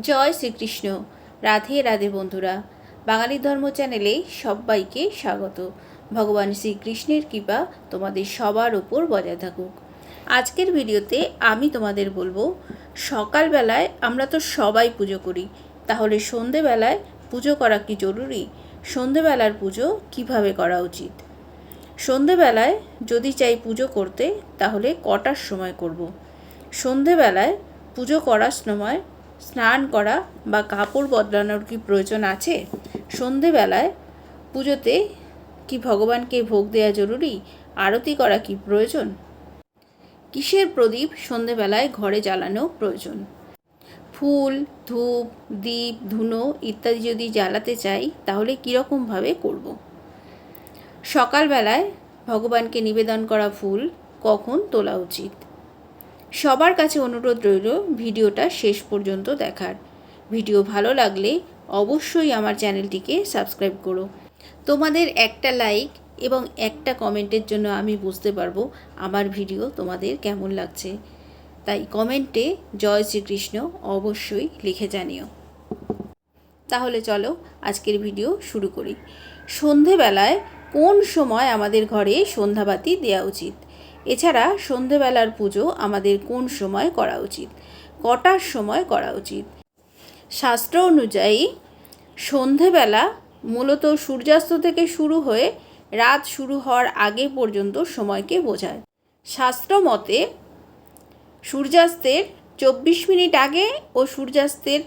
জয় শ্রীকৃষ্ণ। রাধে রাধে বন্ধুরা। বাঙালি ধর্ম চ্যানেলে সবাইকে স্বাগত। ভগবান শ্রীকৃষ্ণের কৃপা তোমাদের সবার ওপর বজায় থাকুক। আজকের ভিডিওতে আমি তোমাদের বলব, সকালবেলায় আমরা তো সবাই পুজো করি, তাহলে সন্ধেবেলায় পুজো করা কি জরুরি? সন্ধেবেলার পুজো কীভাবে করা উচিত? সন্ধেবেলায় যদি চাই পুজো করতে, তাহলে কটার সময় করব। সন্ধেবেলায় পুজো করার সময় স্নান করা বা কাপড় বদলানোর কি প্রয়োজন আছে? সন্ধেবেলায় পুজোতে কি ভগবানকে ভোগ দেওয়া জরুরি? আরতি করা কি প্রয়োজন? কিসের প্রদীপ সন্ধেবেলায় ঘরে জ্বালানো প্রয়োজন? ফুল, ধূপ, দীপ, ধুনো ইত্যাদি যদি জ্বালাতে চাই, তাহলে কীরকমভাবে করব। সকালবেলায় ভগবানকে নিবেদন করা ফুল কখন তোলা উচিত? সবার কাছে অনুরোধ রইল ভিডিওটা শেষ পর্যন্ত দেখার। ভিডিও ভালো লাগলে অবশ্যই আমার চ্যানেলটিকে সাবস্ক্রাইব করো। তোমাদের একটা লাইক এবং একটা কমেন্টের জন্য আমি বুঝতে পারব আমার ভিডিও তোমাদের কেমন লাগছে। তাই কমেন্টে জয় শ্রীকৃষ্ণ অবশ্যই লিখে জানিও। তাহলে চলো আজকের ভিডিও শুরু করি। সন্ধেবেলায় কোন সময় আমাদের ঘরে সন্ধ্যাবাতি দেওয়া উচিত? এছাড়া সন্ধেবেলার পুজো আমাদের কোন সময় করা উচিত? কটার সময় করা উচিত? শাস্ত্র অনুযায়ী সন্ধেবেলা মূলত সূর্যাস্ত থেকে শুরু হয়ে রাত শুরু হওয়ার আগে পর্যন্ত সময়কে বোঝায়। শাস্ত্র মতে সূর্যাস্তের চব্বিশ মিনিট আগে ও সূর্যাস্তের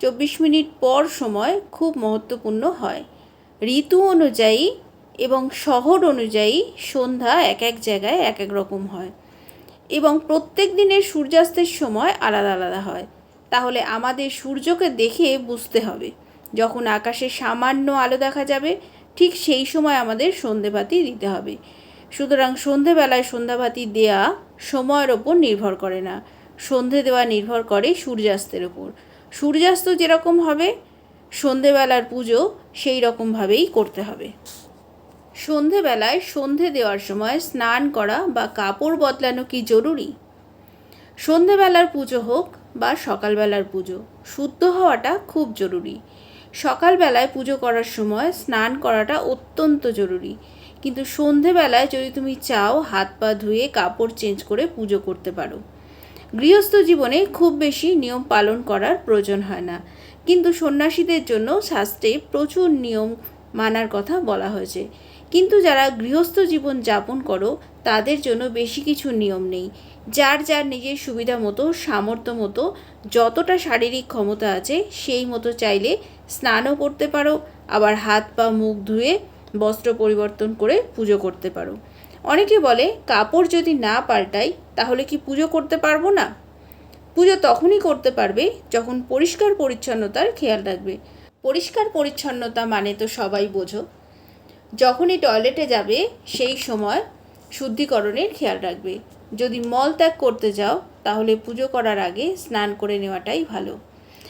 চব্বিশ মিনিট পর সময় খুব মহত্বপূর্ণ হয়। ঋতু অনুযায়ী এবং শহর অনুযায়ী সন্ধ্যা এক এক জায়গায় এক এক রকম হয়। এবং প্রত্যেক দিনের সূর্যাস্তের সময় আলাদা আলাদা হয়। তাহলে আমাদের সূর্যকে দেখে বুঝতে হবে। যখন আকাশে সামান্য আলো দেখা যাবে, ঠিক সেই সময় আমাদের সন্ধেবাতি দিতে হবে। সুতরাং সন্ধেবেলায় সন্ধ্যাবাতি দেয়া সময়ের ওপর নির্ভর করে না। সন্ধে দেওয়া নির্ভর করে সূর্যাস্তের ওপর। সূর্যাস্ত যেরকম হবে, সন্ধেবেলার পুজো সেই রকমভাবেই করতে হবে। সন্ধেবেলায় সন্ধে দেওয়ার সময় স্নান করা বা কাপড় বদলানো কি জরুরি? সন্ধেবেলার পুজো হোক বা সকালবেলার পুজো, শুদ্ধ হওয়াটা খুব জরুরি। সকালবেলায় পুজো করার সময় স্নান করাটা অত্যন্ত জরুরি। কিন্তু সন্ধেবেলায় যদি তুমি চাও হাত পা ধুয়ে কাপড় চেঞ্জ করে পুজো করতে পারো। গৃহস্থ জীবনে খুব বেশি নিয়ম পালন করার প্রয়োজন হয় না। কিন্তু সন্ন্যাসীদের জন্য শাস্ত্রে প্রচুর নিয়ম মানার কথা বলা হয়েছে। কিন্তু যারা গৃহস্থ জীবন যাপন করো, তাদের জন্য বেশি কিছু নিয়ম নেই। যার যার নিজের সুবিধা মতো, সামর্থ্য মতো, যতটা শারীরিক ক্ষমতা আছে, সেই মতো চাইলে স্নানও করতে পারো, আবার হাত পা মুখ ধুয়ে বস্ত্র পরিবর্তন করে পুজো করতে পারো। অনেকে বলে, কাপড় যদি না পাল্টাই, তাহলে কি পুজো করতে পারব না? পুজো তখনই করতে পারবে যখন পরিষ্কার পরিচ্ছন্নতার খেয়াল রাখবে। পরিষ্কার পরিচ্ছন্নতা মানে তো সবাই বোঝো। যখনই টয়লেটে যাবে, সেই সময় শুদ্ধিকরণের খেয়াল রাখবে। যদি মল ত্যাগ করতে যাও, তাহলে পুজো করার আগে স্নান করে নেওয়াটাই ভালো।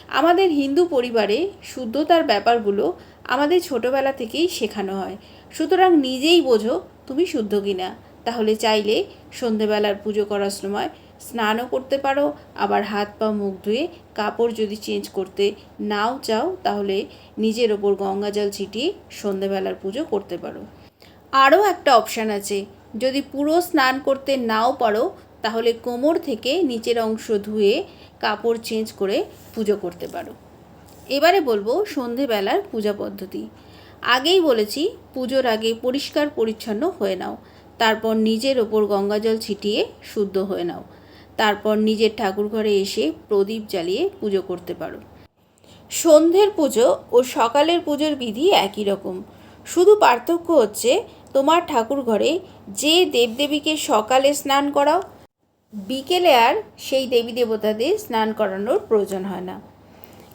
আমাদের হিন্দু পরিবারে শুদ্ধতার ব্যাপারগুলো আমাদের ছোটোবেলা থেকেই শেখানো হয়। সুতরাং নিজেই বোঝো তুমি শুদ্ধ কিনা। তাহলে চাইলে সন্ধেবেলার পুজো করার সময় স্নানও করতে পারো, আবার হাত পা মুখ ধুয়ে কাপড় যদি চেঞ্জ করতে নাও চাও, তাহলে নিজের ওপর গঙ্গা জল ছিটিয়ে সন্ধেবেলার পুজো করতে পারো। আরও একটা অপশান আছে, যদি পুরো স্নান করতে নাও পারো, তাহলে কোমর থেকে নিচের অংশ ধুয়ে কাপড় চেঞ্জ করে পুজো করতে পারো। এবারে বলব সন্ধেবেলার পূজা পদ্ধতি। আগেই বলেছি, পুজোর আগে পরিষ্কার পরিচ্ছন্ন হয়ে নাও, তারপর নিজের ওপর গঙ্গাজল ছিটিয়ে শুদ্ধ হয়ে নাও। তারপর নিজের ঠাকুর ঘরে এসে প্রদীপ জ্বালিয়ে পুজো করতে পারো। সন্ধ্যের পুজো ও সকালের পুজোর বিধি একই রকম। শুধু পার্থক্য হচ্ছে তোমার ঠাকুর ঘরে যে দেবদেবীকে সকালে স্নান করাও, বিকেলে আর সেই দেবী দেবতাদের স্নান করানোর প্রয়োজন হয় না।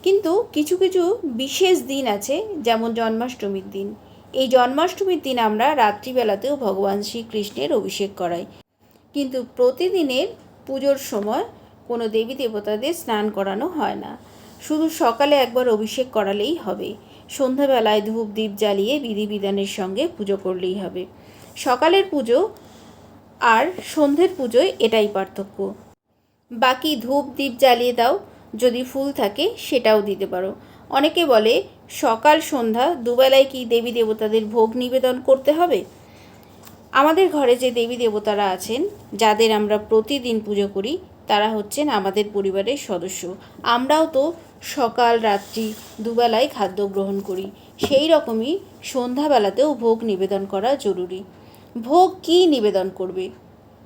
কিন্তু কিছু কিছু বিশেষ দিন আছে, যেমন জন্মাষ্টমীর দিন। এই জন্মাষ্টমীর দিন আমরা রাত্রিবেলাতেও ভগবান শ্রীকৃষ্ণের অভিষেক করাই। কিন্তু প্রতিদিনের পুজোর সময় কোনো দেবী দেবতাদের স্নান করানো হয় না। শুধু সকালে একবার অভিষেক করালেই হবে। সন্ধ্যাবেলায় ধূপ দ্বীপ জ্বালিয়ে বিধিবিধানের সঙ্গে পুজো করলেই হবে। সকালের পুজো আর সন্ধ্যের পুজোয় এটাই পার্থক্য। বাকি ধূপ দ্বীপ জ্বালিয়ে দাও, যদি ফুল থাকে সেটাও দিতে পারো। অনেকে বলে, সকাল সন্ধ্যা দুবেলায় কি দেবী দেবতাদের ভোগ নিবেদন করতে হবে? আমাদের ঘরে যে দেবী দেবতারা আছেন, যাদের আমরা প্রতিদিন পুজো করি, তারা হচ্ছেন আমাদের পরিবারের সদস্য। আমরাও তো সকাল, রাত্রি দুবেলায় খাদ্য গ্রহণ করি। সেই রকমই সন্ধ্যাবেলাতেও ভোগ নিবেদন করা জরুরি। ভোগ কী নিবেদন করবে?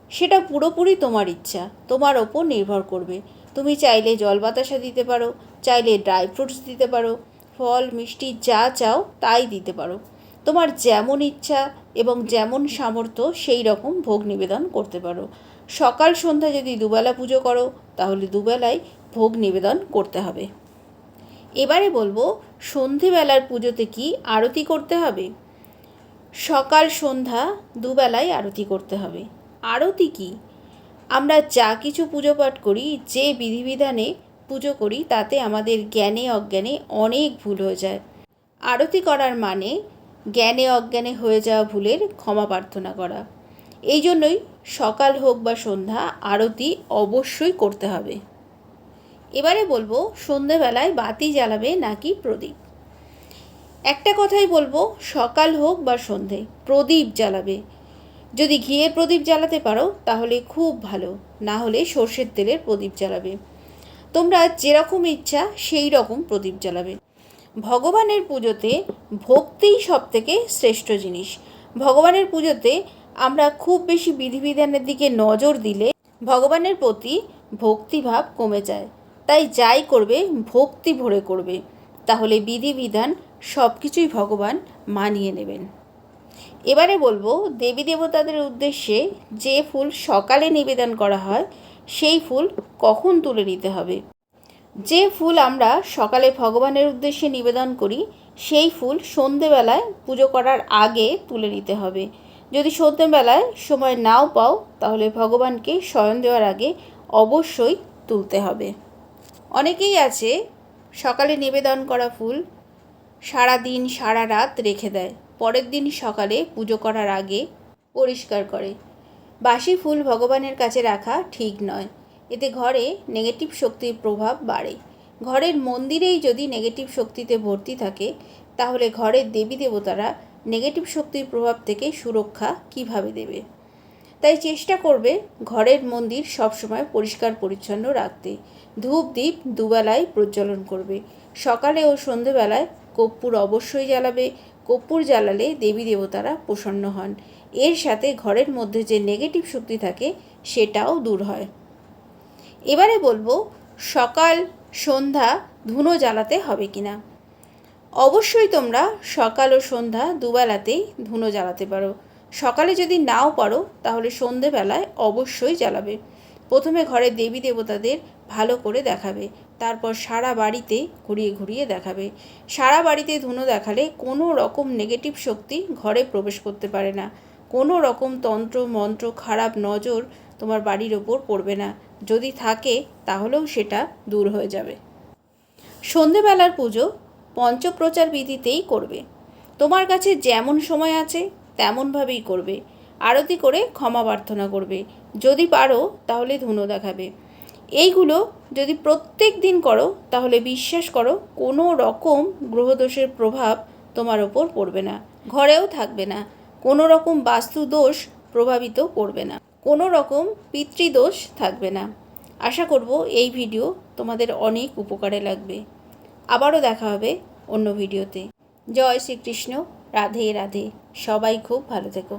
সেটা পুরোপুরি তোমার ইচ্ছা, তোমার ওপর নির্ভর করবে। তুমি চাইলে জল বাতাসা দিতে পারো, চাইলে ড্রাই ফ্রুটস দিতে পারো, ফল, মিষ্টি যা চাও তাই দিতে পারো। তোমার যেমন ইচ্ছা এবং যেমন সামর্থ্য সেই রকম ভোগ নিবেদন করতে পারো। সকাল সন্ধ্যা যদি দুবেলা পুজো করো, তাহলে দুবেলায় ভোগ নিবেদন করতে হবে। এবারে বলব, সন্ধেবেলার পুজোতে কি আরতি করতে হবে? সকাল সন্ধ্যা দুবেলায় আরতি করতে হবে। আরতি কি? আমরা যা কিছু পুজো পাঠ করি, যে বিধিবিধানে পুজো করি, তাতে আমাদের জ্ঞানে অজ্ঞানে অনেক ভুল হয়ে যায়। আরতি করার মানে জ্ঞানে অজ্ঞানে হয়ে যাওয়া ভুলের ক্ষমা প্রার্থনা করা। এই জন্যই সকাল হোক বা সন্ধ্যা, আরতি অবশ্যই করতে হবে। এবারে বলব সন্ধেবেলায় বাতি জ্বালাবে নাকি প্রদীপ? একটা কথাই বলব, সকাল হোক বা সন্ধে প্রদীপ জ্বালাবে। যদি ঘিয়ের প্রদীপ জ্বালাতে পারো, তাহলে খুব ভালো। না হলে সর্ষের তেলের প্রদীপ জ্বালাবে। তোমরা যেরকম ইচ্ছা সেই রকম প্রদীপ জ্বালাবে। ভগবানের পুজোতে ভক্তিই সব থেকে শ্রেষ্ঠ জিনিস। ভগবানের পুজোতে আমরা খুব বেশি বিধিবিধানের দিকে নজর দিলে ভগবানের প্রতি ভক্তিভাব কমে যায়। তাই যাই করবে, ভক্তি ভরে করবে। তাহলে বিধিবিধান সব কিছুই ভগবান মানিয়ে নেবেন। এবারে বলব, দেবী দেবতাদের উদ্দেশ্যে যে ফুল সকালে নিবেদন করা হয়, সেই ফুল কখন তুলে নিতে হবে? যে ফুল আমরা সকালে ভগবানের উদ্দেশ্যে নিবেদন করি, সেই ফুল সন্ধেবেলায় পুজো করার আগে তুলে নিতে হবে। যদি সন্ধেবেলায় সময় নাও পাও, তাহলে ভগবানকে শয়ন দেওয়ার আগে অবশ্যই তুলতে হবে। অনেকেই আছে, সকালে নিবেদন করা ফুল সারা দিন সারা রাত রেখে দেয়। পরের দিন সকালে পুজো করার আগে পরিষ্কার করে। বাসি ফুল ভগবানের কাছে রাখা ঠিক নয়। এতে ঘরে নেগেটিভ শক্তির প্রভাব বাড়ে। ঘরের মন্দিরেই যদি নেগেটিভ শক্তিতে ভর্তি থাকে, তাহলে ঘরের দেবী দেবতারা নেগেটিভ শক্তির প্রভাব থেকে সুরক্ষা কীভাবে দেবে? তাই চেষ্টা করবে ঘরের মন্দির সবসময় পরিষ্কার পরিচ্ছন্ন রাখতে। ধূপ দ্বীপ দুবেলায় প্রজ্বলন করবে। সকালে ও সন্ধেবেলায় কর্পূর অবশ্যই জ্বালাবে। কর্পূর জ্বালালে দেবী দেবতারা প্রসন্ন হন। এর সাথে ঘরের মধ্যে যে নেগেটিভ শক্তি থাকে, সেটাও দূর হয়। এবারে বলব, সকাল, সন্ধ্যা ধুনো জ্বালাতে হবে কিনা। অবশ্যই তোমরা সকাল ও সন্ধ্যা দুবেলাতেই ধুনো জ্বালাতে পারো। সকালে যদি নাও পারো, তাহলে সন্ধেবেলায় অবশ্যই জ্বালাবে। প্রথমে ঘরে দেবী দেবতাদের ভালো করে দেখাবে, তারপর সারা বাড়িতে ঘুরিয়ে ঘুরিয়ে দেখাবে। সারা বাড়িতে ধুনো দেখালে কোনো রকম নেগেটিভ শক্তি ঘরে প্রবেশ করতে পারে না। কোনো রকম তন্ত্র, মন্ত্র, খারাপ নজর তোমার বাড়ির ওপর পড়বে না। যদি থাকে, তাহলেও সেটা দূর হয়ে যাবে। সন্ধেবেলার পুজো পঞ্চপ্রচার বিধিতেই করবে। তোমার কাছে যেমন সময় আছে, তেমনভাবেই করবে। আরতি করে ক্ষমা প্রার্থনা করবে। যদি পারো, তাহলে ধুনো দেখাবে। এইগুলো যদি প্রত্যেক দিন করো, তাহলে বিশ্বাস করো, কোনো রকম গ্রহদোষের প্রভাব তোমার ওপর পড়বে না। ঘরেও থাকবে না। কোনো রকম বাস্তু দোষ প্রভাবিত করবে না। কোনো রকম পিতৃদোষ থাকবে না। আশা করব এই ভিডিও তোমাদের অনেক উপকারে লাগবে। আবারও দেখা হবে অন্য ভিডিওতে। জয় শ্রীকৃষ্ণ। রাধে রাধে। সবাই খুব ভালো থেকো।